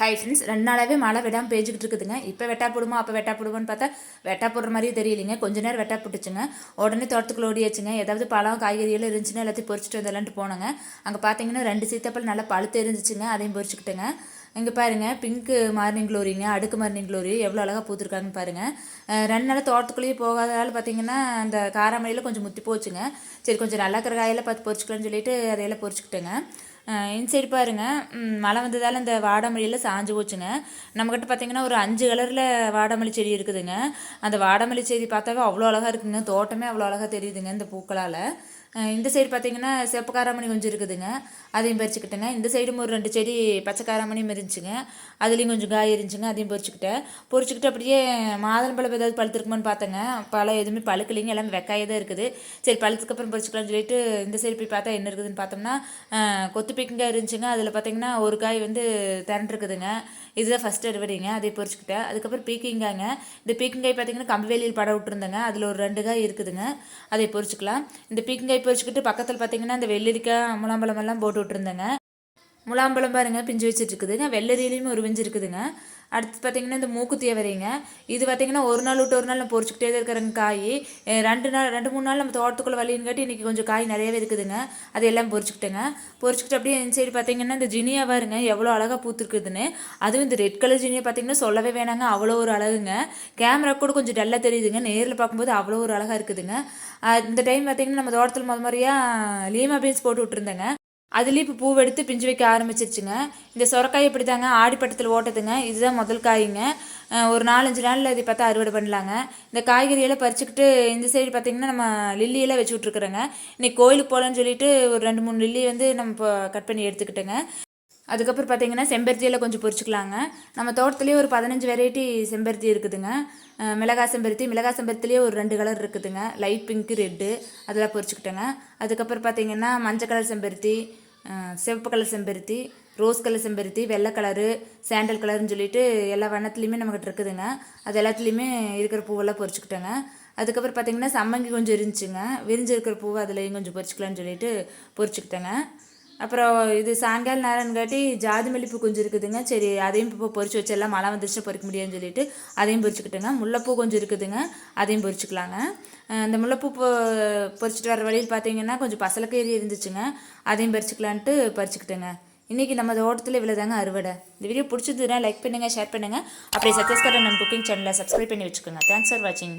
Hi friends ரெண்டு நாளாகவே மழை விடாமல் பேஞ்சிக்கிட்டு இருக்குதுங்க. இப்போ வெட்டா போடுமா அப்போ வெட்டா போடுவோன்னு பார்த்தா வெட்டா போடுற மாதிரியே தெரியலைங்க. கொஞ்ச நேரம் வெட்டா போட்டுச்சுங்க. உடனே தோட்டத்துக்குள்ள ஓடியாச்சுங்க. ஏதாவது பழம் காய்கறிகள் இருந்துச்சுன்னா எல்லாத்தையும் பொறிச்சிட்டு வந்துடலான்ட்டு போனோங்க. அங்கே பார்த்தீங்கன்னா ரெண்டு சீத்தாப்பழம் நல்லா பழுத்து இருந்துச்சுங்க அதையும் பொறிச்சிக்கிட்டேங்க இங்கே பாருங்கள் பிங்க்கு மார்னிங் க்ளோரிங்க அடுக்கு மார்னிங் க்ளோரி எவ்வளோ அழகாக பூத்துருக்காங்கன்னு பாருங்கள் ரெண்டு நாள் தோட்டத்துக்குள்ளேயே போகாததால் பார்த்தீங்கன்னா அந்த காராமலையில் கொஞ்சம் முத்தி போச்சுங்க. சரி கொஞ்சம் நல்லா இருக்கிற காயெல்லாம் பார்த்து பொறிச்சிக்கலாம்னு சொல்லிட்டு அதையெல்லாம் பொறிச்சிக்கிட்டேங்க இன்சைடு பாருங்க. மழை வந்ததால் இந்த வாடாமல்லியில் சாஞ்சு போச்சுங்க. நம்மக்கிட்ட பார்த்தீங்கன்னா ஒரு அஞ்சு கலரில் வாடாமல்லி செடி இருக்குதுங்க. அந்த வாடாமல்லி செடி பார்த்தாவே அவ்வளோ அழகாக இருக்குங்க. தோட்டமே அவ்வளோ அழகாக தெரியுதுங்க இந்த பூக்களால். இந்த சைடு பார்த்தீங்கன்னா சிவப்பு காராமணி கொஞ்சம் இருக்குதுங்க. அதையும் பறிச்சுக்கிட்டேங்க. இந்த சைடும் ஒரு ரெண்டு செடி பச்சை காராமணியும் இருந்துச்சுங்க அதுலேயும் கொஞ்சம் காய் இருந்துச்சுங்க அதையும் பறிச்சுக்கிட்டேன். பொறிச்சுக்கிட்டு அப்படியே மாதுளம்பழம் ஏதாவது பழுத்துருக்குமான்னு பார்த்தேங்க. பழம் எதுவுமே பழுக்கலைங்க. எல்லாமே வெக்காயே தான் இருக்குது. சரி பழுத்துக்கு அப்புறம் பறிச்சுக்கலாம்னு சொல்லிட்டு இந்த சைடு போய் பார்த்தா என்ன இருக்குதுன்னு பார்த்தோம்னா கொத்து பீக்கங்காய் இருந்துச்சுங்க. அதில் பார்த்தீங்கன்னா ஒரு காய் வந்து திரண்டுருக்குதுங்க. இதுதான் ஃபஸ்ட் அறுவடைங்க. அதை பொறிச்சுக்கிட்டேன். அதுக்கப்புறம் பீக்கிங்காய்ங்க. இந்த பீக்கிங்காய் பார்த்தீங்கன்னா கம்பி வேலியில் படம் விட்டுருந்தேங்க. அதில் ஒரு ரெண்டு காய் இருக்குதுங்க. அதை பொறிச்சுக்கலாம். இந்த பீக்கிங்காய் வச்சுக்கிட்டு பக்கத்தில் பார்த்தீங்கன்னா இந்த வெள்ளரிக்காய் முலாம்பழமெல்லாம் போட்டு விட்ருந்தேங்க முலாம்பழம் பாருங்க பிஞ்சு வச்சுட்டு இருக்குதுங்க வெள்ளரியிலையும் ஒரு பிஞ்சு இருக்குதுங்க அடுத்து பார்த்தீங்கன்னா இந்த மூக்குத்தியை வரைங்க. இது பார்த்தீங்கன்னா ஒரு நாள் விட்டு ஒரு நாள் நான் பொறிச்சிக்கிட்டே தான் இருக்கிறேங்க காய். ரெண்டு நாள் ரெண்டு மூணு நாள் நம்ம தோட்டத்துக்குள்ள வழியுங்காட்டி இன்றைக்கி கொஞ்சம் காய் நிறையவே இருக்குதுங்க. அது எல்லாம் பொறிச்சிக்கிட்டேங்க. பொறிச்சிக்கிட்டு அப்படியே இந்த சைடு பார்த்திங்கன்னா இந்த ஜினியா பாருங்க எவ்வளோ அழகாக பூத்துருக்குதுன்னு. அதுவும் இந்த ரெட் கலர் ஜினியா பார்த்திங்கன்னா சொல்லவே வேணாங்க அவ்வளோ ஒரு அழகுங்க. கேமரா கூட கொஞ்சம் டல்லாக தெரியுதுங்க. நேரில் பார்க்கும்போது அவ்வளோ ஒரு அழகாக இருக்குதுங்க. இந்த டைம் பார்த்தீங்கன்னா நம்ம தோட்டத்தில் முத மாதிரியாக லீமா பீன்ஸ் போட்டு விட்ருந்தேங்க அதுலேயும் இப்போ பூவை எடுத்து பிஞ்சு வைக்க ஆரம்பிச்சிருச்சுங்க. இந்த சொரக்காய் இப்படி தாங்க ஆடிப்பட்டத்தில் ஓட்டதுங்க. இதுதான் முதல் காய்ங்க. ஒரு நாலஞ்சு நாளில் இதை பார்த்தா அறுவடை பண்ணலாங்க. இந்த காய்கறியெல்லாம் பறிச்சுக்கிட்டு இந்த சைடு பார்த்தீங்கன்னா நம்ம லில்லியெல்லாம் வச்சு விட்ருக்குறோங்க இன்னைக்கு கோயிலுக்கு போகலான்னு சொல்லிட்டு ஒரு ரெண்டு மூணு லில்லி வந்து நம்ம இப்போ கட் பண்ணி எடுத்துக்கிட்டேங்க. அதுக்கப்புறம் பார்த்தீங்கன்னா செம்பருத்தியெல்லாம் கொஞ்சம் பொறிச்சிக்கலாங்க. நம்ம தோட்டத்துலேயே ஒரு பதினஞ்சு வெரைட்டி செம்பருத்தி இருக்குதுங்க. மிளகா செம்பருத்தி மிளகா செம்பருத்திலேயே ஒரு ரெண்டு கலர் இருக்குதுங்க. லைட் பிங்க்கு ரெட்டு அதெல்லாம் பொரிச்சுக்கிட்டேங்க அதுக்கப்புறம் பார்த்தீங்கன்னா மஞ்சள் கலர் செம்பருத்தி சிவப்பு கலர் செம்பருத்தி ரோஸ் கலர் செம்பருத்தி வெள்ளை கலரு சாண்டல் கலர்னு சொல்லிட்டு எல்லா வண்ணத்துலேயுமே நம்மக்கிட்ட இருக்குதுங்க. அது எல்லாத்துலேயுமே இருக்கிற பூவெல்லாம் பொறிச்சிக்கிட்டேங்க. அதுக்கப்புறம் பார்த்தீங்கன்னா சம்மங்கி கொஞ்சம் இருந்துச்சுங்க. விரிஞ்சு இருக்கிற பூவை அதுலேயும் கொஞ்சம் பொறிச்சிக்கலாம்னு சொல்லிட்டு பொரிச்சுக்கிட்டேங்க அப்புறம் இது சாயங்காலம் நேரம்காட்டி ஜாதி மல்லிப்பூ கொஞ்சம் இருக்குதுங்க. சரி அதையும் இப்போ பொறிச்சு வச்சிடலாம். மழை வந்துருச்சு பொறிக்க முடியாதுன்னு சொல்லிட்டு அதையும் பொறிச்சுக்கிட்டுங்க முல்லைப்பூ கொஞ்சம் இருக்குதுங்க. அதையும் பொறிச்சுக்கலாங்க இந்த முல்லைப்பூ பொ பொறிச்சிட்டு வர வழியில் பார்த்தீங்கன்னா கொஞ்சம் பசலக்கீரி இருந்துச்சுங்க. அதையும் பறிச்சுக்கலான்ட்டு பறிச்சுக்கிட்டுங்க. இன்றைக்கி நம்ம தோட்டத்தில் இவ்வளோ தாங்க அறுவடை. இந்த வீடியோ பிடிச்சதுன்னா லைக் பண்ணுங்கள் ஷேர் பண்ணுங்கள் அப்படியே சத்தஸ்கரன் நம்ம குக்கிங் சேனலை சப்ஸ்கிரைப் பண்ணி வச்சுக்கோங்க. தேங்க்ஸ் ஃபார் வாட்சிங்